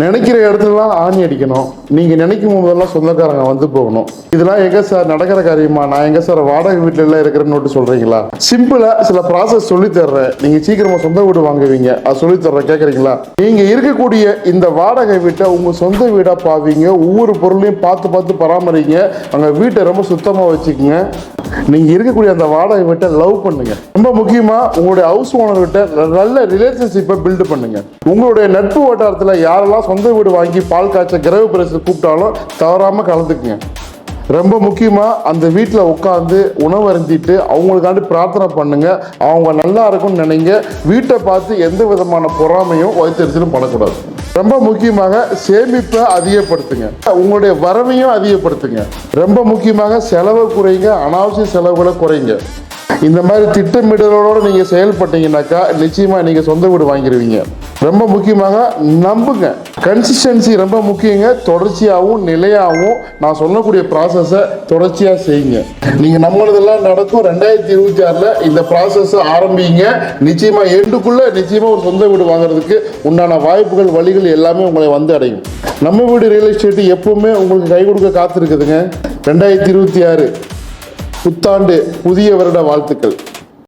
நினைக்கிற இடத்துலலாம் ஆணி அடிக்கணும். நீங்க நினைக்கும் போதெல்லாம் சொந்தக்காரங்க வந்து போகணும். இதெல்லாம் எங்க சார் நடக்கிற காரியமா? நான் எங்க சார் வாடகை வீட்டுல எல்லாம் இருக்கிறேன்னு சொல்றீங்களா? சிம்பிளா சில ப்ராசஸ் சொல்லி தர்றேன். நீங்க சீக்கிரமா சொந்த வீடு வாங்குவீங்க. அது சொல்லி தர்றேன். கேக்குறீங்களா? நீங்க இருக்கக்கூடிய இந்த வாடகை வீட்டை உங்க சொந்த வீடா பாவீங்க. ஒவ்வொரு பொருளையும் பார்த்து பார்த்து பராமரிங்க. அங்கே வீட்டை ரொம்ப சுத்தமா வச்சுக்கோங்க. நீங்கள் இருக்கக்கூடிய அந்த வாடகை வீட்டை லவ் பண்ணுங்க. ரொம்ப முக்கியமாக உங்களுடைய ஹவுஸ் ஓனர்கிட்ட நல்ல ரிலேஷன்ஷிப்பை பில்டு பண்ணுங்க. உங்களுடைய நட்பு வட்டாரத்தில் யாரெல்லாம் சொந்த வீடு வாங்கி பால் காய்ச்ச கிரக பிரசு கூப்பிட்டாலும் தவறாமல் கலந்துக்குங்க. ரொம்ப முக்கியமாக அந்த வீட்டில் உட்காந்து உணவு அருந்திட்டு அவங்களுக்காண்டி பிரார்த்தனை பண்ணுங்கள் அவங்க நல்லா இருக்கும்னு நினைங்க. வீட்டை பார்த்து எந்த விதமான பொறாமையும் வைத்தறிச்சலும் பண்ணக்கூடாது ரொம்ப முக்கியமாக சேமிப்பை அதிகப்படுத்துங்க. உங்களுடைய வரவையும் அதிகப்படுத்துங்க. ரொம்ப முக்கியமாக செலவை குறைங்க அனாவசிய செலவுகளை குறைங்க. இந்த மாதிரி திட்டமிடலோடு நீங்கள் செயல்பட்டீங்கன்னாக்கா நிச்சயமாக நீங்கள் சொந்த வீடு வாங்கிடுவீங்க ரொம்ப முக்கியமாக நம்புங்க. கன்சிஸ்டன்சி ரொம்ப முக்கியங்க தொடர்ச்சியாகவும் நிலையாகவும் நான் சொல்லக்கூடிய ப்ராசஸை தொடர்ச்சியாக செய்யுங்க. நீங்கள் நம்மளதெல்லாம் நடக்கும் ரெண்டாயிரத்தி இருபத்தி ஆறில் இந்த ப்ராசஸை ஆரம்பிங்க. நிச்சயமாக எண்டுக்குள்ள நிச்சயமாக ஒரு சொந்த வீடு வாங்குறதுக்கு உண்டான வாய்ப்புகள் வழிகள் எல்லாமே உங்களை வந்து அடையும். நம்ம வீடு ரியல் எஸ்டேட் எப்பவுமே உங்களுக்கு கை கொடுக்க காத்திருக்குதுங்க. ரெண்டாயிரத்தி இருபத்தி ஆறு புத்தாண்டு புதிய வருட வாழ்த்துக்கள்.